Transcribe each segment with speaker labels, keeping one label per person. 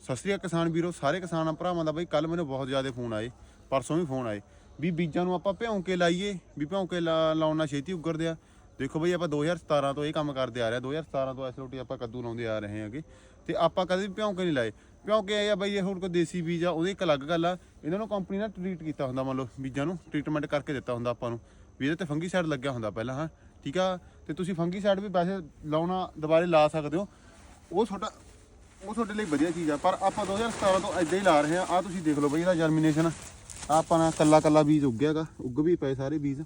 Speaker 1: ਸਤਿ ਸ੍ਰੀ ਅਕਾਲ ਕਿਸਾਨ ਵੀਰੋ, ਸਾਰੇ ਕਿਸਾਨਾਂ ਭਰਾਵਾਂ ਦਾ ਬਈ ਕੱਲ ਮੈਨੂੰ ਬਹੁਤ ਜ਼ਿਆਦਾ ਫੋਨ ਆਏ, ਪਰਸੋਂ ਵੀ ਫੋਨ ਆਏ, ਵੀ ਬੀਜਾਂ ਨੂੰ ਆਪਾਂ ਭਿਉਂ ਕੇ ਲਾਈਏ, ਵੀ ਭਿਉਂ ਕੇ ਲਾ- ਲਾਉਣ ਛੇਤੀ ਉੱਗਰਦੇ ਆ। ਦੇਖੋ ਬਈ, ਆਪਾਂ 2017 ਤੋਂ ਇਹ ਕੰਮ ਕਰਦੇ ਆ ਰਹੇ ਆ 2017 ਤੋਂ ਇਸ ਆਪਾਂ ਕੱਦੂ ਲਾਉਂਦੇ ਆ ਰਹੇ ਹਾਂਗੇ, ਤੇ ਆਪਾਂ ਕਦੇ ਵੀ ਭਿਉਂ ਕੇ ਨਹੀਂ ਲਾਏ। ਭਿਉਂ ਕੇ ਇਹ ਆ ਬਈ, ਇਹ ਹੁਣ ਕੋਈ ਦੇਸੀ ਬੀਜ ਆ, ਉਹਦੀ ਇੱਕ ਅਲੱਗ ਗੱਲ ਆ, ਇਹਨਾਂ ਨੂੰ ਕੰਪਨੀ ਨੇ ਟ੍ਰੀਟ ਕੀਤਾ ਹੁੰਦਾ, ਮੰਨ ਲਓ ਬੀਜਾਂ ਨੂੰ ਟ੍ਰੀਟਮੈਂਟ ਕਰਕੇ ਦਿੱਤਾ ਹੁੰਦਾ ਆਪਾਂ ਨੂੰ, ਵੀ ਇਹਦੇ ਤੇ ਫੰਗੀਸਾਈਡ ਲੱਗਿਆ ਹੁੰਦਾ ਪਹਿਲਾਂ, ਹਾਂ, ਠੀਕ ਆ? ਤੇ ਤੁਸੀਂ ਫੰਗੀਸਾਈਡ ਵੀ ਵੈਸੇ ਲਾਉਣਾ, ਦੁਬਾਰੇ ਲਾ ਸਕਦੇ ਹੋ। ਉਹ ਤੁਹਾਡਾ ਉਹ ਤੁਹਾਡੇ ਲਈ ਵਧੀਆ ਚੀਜ਼ ਆ ਪਰ ਆਪਾਂ 2017 ਤੋਂ ਇਦਾਂ ਹੀ ਲਾ ਰਹੇ ਆ। ਆ ਤੁਸੀਂ ਦੇਖ ਲਓ ਬਈ ਇਹਦਾ ਜਰਮੀਨੇਸ਼ਨ ਆ ਆਪਾਂ ਨਾ ਕੱਲਾ ਕੱਲਾ ਬੀਜ ਉੱਗਿਆਗਾ ਉੱਗ ਵੀ ਪਏ ਸਾਰੇ ਬੀਜ।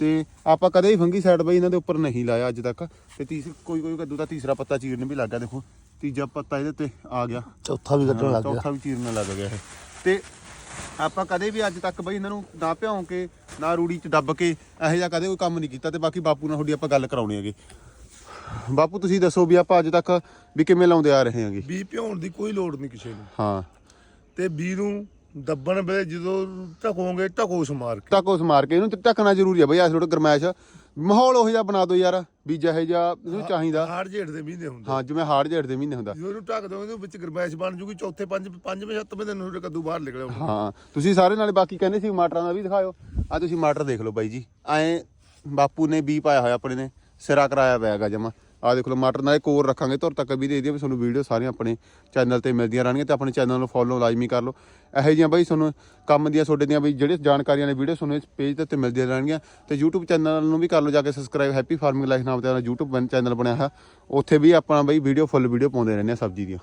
Speaker 1: ਤੇ ਆਪਾਂ ਕਦੇ ਵੀ ਫੰਗੀ ਸਾਈਡ ਬਈ ਇਹਨਾਂ ਦੇ ਉੱਪਰ ਨਹੀਂ ਲਾਇਆ ਅੱਜ ਤੱਕ। ਤੇ ਤੀਸਰੀ ਕੋਈ ਕੋਈ ਕੱਦੂ ਦਾ ਤੀਸਰਾ ਪੱਤਾ ਚੀਰਨ ਵੀ ਲੱਗ ਗਿਆ ਦੇਖੋ। ਤੀਜਾ ਪੱਤਾ ਇਹਦੇ ਤੇ ਆ ਗਿਆ।
Speaker 2: ਚੌਥਾ ਵੀ ਕੱਢਣ ਲੱਗ ਗਿਆ
Speaker 1: ਚੌਥਾ ਵੀ ਚੀਰਨ ਲੱਗ ਗਿਆ ਇਹ। ਤੇ ਆਪਾਂ ਕਦੇ ਵੀ ਅੱਜ ਤੱਕ ਬਈ ਇਹਨਾਂ ਨੂੰ ਨਾ ਭਿਉਂ ਕੇ ਨਾ ਰੂੜੀ ਚ ਦੱਬ ਕੇ ਇਹੋ ਜਿਹਾ ਕਦੇ ਕੋਈ ਕੰਮ ਨਹੀਂ ਕੀਤਾ। ਤੇ ਬਾਕੀ ਬਾਪੂ ਨਾਲ ਤੁਹਾਡੀ ਆਪਾਂ ਗੱਲ ਕਰਾਉਣੀ ਹੈਗੀ। ਬਾਪੂ ਤੁਸੀਂ ਦੱਸੋ ਵੀ ਆਪਾਂ ਅੱਜ ਤੱਕ ਵੀ ਕਿਵੇਂ ਲਾਉਂਦੇ ਆ ਰਹੇ ਹਾਂਗੇ?
Speaker 3: ਬੀ ਭਿਉਣ ਦੀ ਕੋਈ ਲੋੜ ਨਹੀਂ ਕਿਸੇ ਨੂੰ।
Speaker 1: ਹਾਂ।
Speaker 3: ਤੇ ਬੀ ਨੂੰ ਦੱਬਣ ਵੇਲੇ ਜਦੋਂ ਢਕੋਗੇ ਢਕੋ ਸਮਾਰ ਕੇ।
Speaker 1: ਟੱਕ ਉਸ ਮਾਰ ਕੇ ਇਹਨੂੰ ਤੇ ਢੱਕਣਾ ਜ਼ਰੂਰੀ ਆ ਬਈ ਇਸ ਥੋੜਾ ਗਰਮੈਸ਼। ਮਾਹੌਲ ਉਹੋ ਜਿਹਾ ਬਣਾ ਦਿਓ ਯਾਰ ਵੀ ਜਿਹੇ ਜਿਹਾ ਇਹਨੂੰ ਚਾਹੀਦਾ।
Speaker 3: ਹਾੜ ਜੇੜ ਦੇ ਮਹੀਨੇ ਹੁੰਦੇ।
Speaker 1: ਹਾਂ ਜਿਵੇਂ ਹਾੜ ਜੇੜ ਦੇ ਮਹੀਨੇ ਹੁੰਦਾ।
Speaker 3: ਜਦੋਂ ਇਹਨੂੰ ਢੱਕ ਦੋਗੇ ਉਹਦੇ ਵਿੱਚ ਗਰਮੈਸ਼ ਬਣ ਜੂਗੀ ਚੌਥੇ ਪੰਜ ਪੰਜਵੇਂ ਸੱਤਵੇਂ ਦਿਨ ਤੁਹਾਡੇ ਕੱਦੂ ਬਾਹਰ ਨਿਕਲ ਆਉਣਾ।
Speaker 1: ਹਾਂ ਤੁਸੀਂ ਸਾਰੇ ਨਾਲੇ ਬਾਕੀ ਕਹਿੰਦੇ ਸੀ ਮਟਰਾਂ ਦਾ ਵੀ ਦਿਖਾਇਓ। ਆ ਤੁਸੀਂ ਮਟਰ ਦੇਖ ਲਓ ਬਾਈ ਜੀ ਐ ਬਾਪੂ ਨੇ ਬੀ ਪਾਇਆ ਹੋਇਆ ਆਪਣੇ ਨੇ ਸਿਰਾ ਕਰਾਇਆ ਪਿਆ ਹੈਗਾ ਜਮਾ। ਆ ਦੇਖ ਲਓ, ਮਟਰ ਨਾਲੇ ਕੋਰ ਰੱਖਾਂਗੇ ਤੁਰ ਤੱਕ ਵੀ ਦੇ ਦਿਓ ਵੀ ਤੁਹਾਨੂੰ ਵੀਡੀਓ ਸਾਰੀਆਂ ਆਪਣੇ ਚੈਨਲ ਤੇ ਮਿਲਦੀਆਂ ਰਹਿਣਗੀਆਂ ਤੇ ਆਪਣੇ ਚੈਨਲ ਨੂੰ ਫੋਲੋ ਲਾਜ਼ਮੀ ਕਰ ਲਓ। ਇਹੋ ਜਿਹੀਆਂ ਬਾਈ ਤੁਹਾਨੂੰ ਕੰਮ ਦੀਆਂ, ਤੁਹਾਡੇ ਦੀਆਂ ਬਈ ਜਿਹੜੇ ਜਾਣਕਾਰੀਆਂ ਨੇ ਵੀਡੀਓ ਤੁਹਾਨੂੰ ਇਸ ਪੇਜ ਦੇ ਉੱਤੇ ਮਿਲਦੀਆਂ ਰਹਿਣਗੀਆਂ ਤੇ YouTube ਚੈਨਲ ਨੂੰ ਵੀ ਕਰ ਲਓ, ਜਾ ਕੇ ਸਬਸਕ੍ਰਾਈਬ ਹੈਪੀ ਫਾਰਮਿੰਗ ਲਾਈਫ ਨਾਮ ਤੇ ਆਪਣਾ YouTube ਚੈਨਲ ਬਣਿਆ ਹੈ ਉੱਥੇ ਵੀ ਆਪਾਂ ਬਈ ਵੀਡੀਓ ਫੁੱਲ ਵੀਡੀਓ ਪਾਉਂਦੇ ਰਹਿੰਦੇ ਆ ਸਬਜ਼ੀ ਦੀਆਂ।